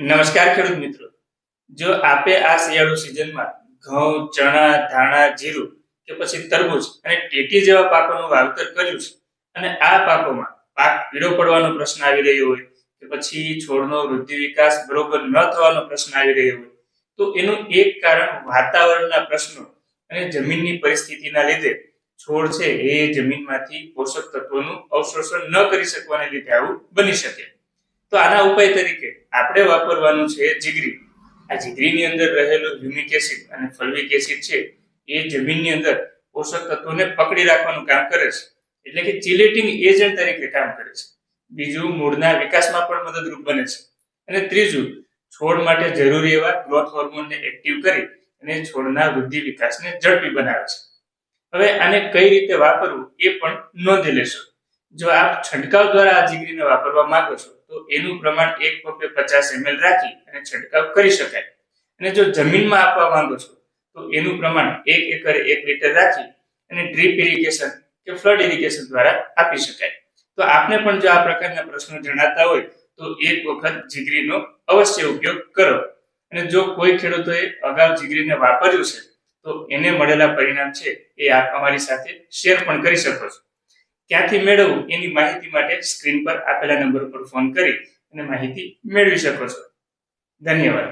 નમસ્કાર ખેડૂત મિત્રો. જો આપે આ શિયાળુ સિઝનમાં ઘઉં, ચણા, ધાણા, જીરું કે પછી તરબૂચ અને ટેટી જેવા પાકોનું વાવેતર કર્યું છે અને આ પાકોમાં પાક પીળો પડવાનો પ્રશ્ન આવી રહ્યો હોય કે પછી છોડનો વૃદ્ધિ વિકાસ બરોબર ન થવાનો પ્રશ્ન આવી રહ્યો હોય, તો એનું એક કારણ વાતાવરણના પ્રશ્નો અને જમીનની પરિસ્થિતિના લીધે છોડ છે એ જમીનમાંથી પોષક તત્વોનું અવશોષણ ન કરી શકવાને લીધે આવું બની શકે. તો આના ઉપાય તરીકે આપણે વાપરવાનું છે જીગરી. આ જીગરીની અંદર રહેલું હ્યુમિક એસિડ અને ફલ્વિક એસિડ છે, એ જમીનની અંદર પોષક તત્વોને પકડી રાખવાનું કામ કરે છે. એટલે કે ચિલેટિંગ એજન્ટ તરીકે કામ કરે છે. બીજું મૂળના વિકાસમાં પણ મદદરૂપ બને છે. અને ત્રીજું, છોડ માટે જરૂરી એવા ગ્રોથ હોર્મોનને એક્ટિવ કરી અને છોડના વૃદ્ધિ વિકાસને ઝડપી બનાવે છે. હવે આને કઈ રીતે વાપરવું એ પણ નોંધી લેશો. જો આપ છંટકાવ દ્વારા આ જીગરીને વાપરવા માંગો છો એનું પ્રમાણ એક પંપે પચાસ એમએલ રાખી અને છંટકાવ કરી શકાય. અને જો જમીનમાં આપવા માંગો છો, તો એનું પ્રમાણ એક એકરે એક લીટર રાખી અને ડ્રીપ ઇરિગેશન કે ફ્લડ ઇરિગેશન દ્વારા આપી શકાય. તો આપને પણ જો આ પ્રકારના પ્રશ્નો જણાતા હોય, તો એક વખત જીગરીનો અવશ્ય ઉપયોગ કરો. અને જો કોઈ ખેડૂતોએ અગાઉ જીગરીને વાપર્યું છે, તો એને મળેલા પરિણામ છે એ આપ અમારી સાથે શેર પણ કરી શકો છો. ક્યાંથી મેળવવું એની માહિતી માટે સ્ક્રીન પર આપેલા નંબર પર ફોન કરી અને માહિતી મેળવી શકો છો. ધન્યવાદ.